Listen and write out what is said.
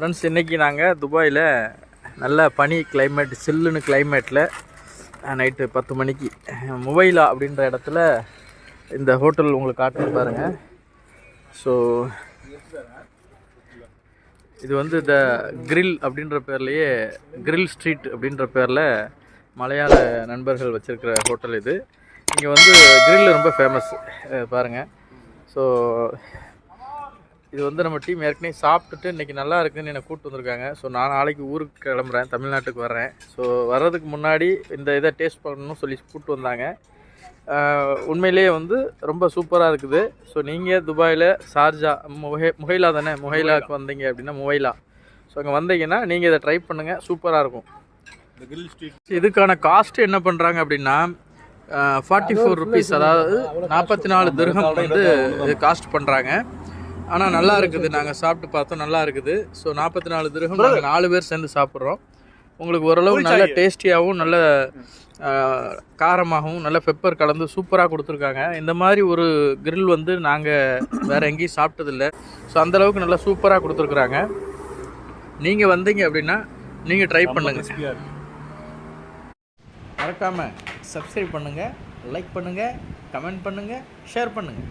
Friends இன்றைக்கி நாங்கள் துபாயில் நல்ல பனி கிளைமேட் சில்லுன்னு கிளைமேட்டில் நைட்டு பத்து மணிக்கு. முவைலா அப்படின்ற இடத்துல இந்த ஹோட்டல் உங்களுக்கு காட்டுன்னு பாருங்கள் ஸோ இது வந்து இந்த கிரில் அப்படின்ற பேர்லேயே கிரில் ஸ்ட்ரீட் அப்படின்ற பேரில் மலையாள நண்பர்கள் வச்சுருக்கிற ஹோட்டல் இது. இங்கே வந்து கிரில் ரொம்ப ஃபேமஸ் பாருங்கள் ஸோ இது வந்து நம்ம டீம் ஏற்கனவே சாப்பிட்டுட்டு இன்றைக்கி நல்லா இருக்குன்னு என்னை கூப்பிட்டு வந்திருக்காங்க. ஸோ நான் நாளைக்கு ஊருக்கு கிளம்புறேன். தமிழ்நாட்டுக்கு வர்றேன். ஸோ வர்றதுக்கு முன்னாடி இந்த இதை டேஸ்ட் பண்ணணும்னு சொல்லி கூப்பிட்டு வந்தாங்க. உண்மையிலேயே வந்து ரொம்ப சூப்பராக இருக்குது. ஸோ நீங்கள் துபாயில் ஷார்ஜா முஹை முஹைலா தானே? முஹைலாவுக்கு வந்தீங்க அப்படின்னா முவைலா ஸோ அங்கே வந்தீங்கன்னா நீங்கள் இதை ட்ரை பண்ணுங்கள் சூப்பராக இருக்கும். இந்த கிரில் ஸ்ட்ரீட் இதுக்கான காஸ்ட் என்ன பண்ணுறாங்க அப்படின்னா ஃபார்ட்டி ஃபோர் ருபீஸ் அதாவது நாற்பத்தி நாலு திர்ஹம் வந்து இது காஸ்ட் பண்ணுறாங்க ஆனால் நல்லா இருக்குது. நாங்கள் சாப்பிட்டு பார்த்தோம் நல்லா இருக்குது. ஸோ நாற்பத்தி நாலு திர்ஹம் நாங்கள் நாலு பேர் சேர்ந்து சாப்பிட்றோம். உங்களுக்கு ஓரளவு நல்ல டேஸ்டியாகவும் நல்ல காரமாகவும் நல்ல பெப்பர் கலந்து சூப்பராக கொடுத்துருக்காங்க. இந்த மாதிரி ஒரு grill வந்து நாங்கள் வேறு எங்கேயும் சாப்பிட்டதில்ல. ஸோ அந்தளவுக்கு நல்லா சூப்பராக கொடுத்துருக்குறாங்க. நீங்கள் வந்தீங்க அப்படின்னா நீங்கள் ட்ரை பண்ணுங்கள் மறக்காமல் சப்ஸ்கிரைப் பண்ணுங்கள் லைக் பண்ணுங்கள் கமெண்ட் பண்ணுங்கள் ஷேர் பண்ணுங்கள்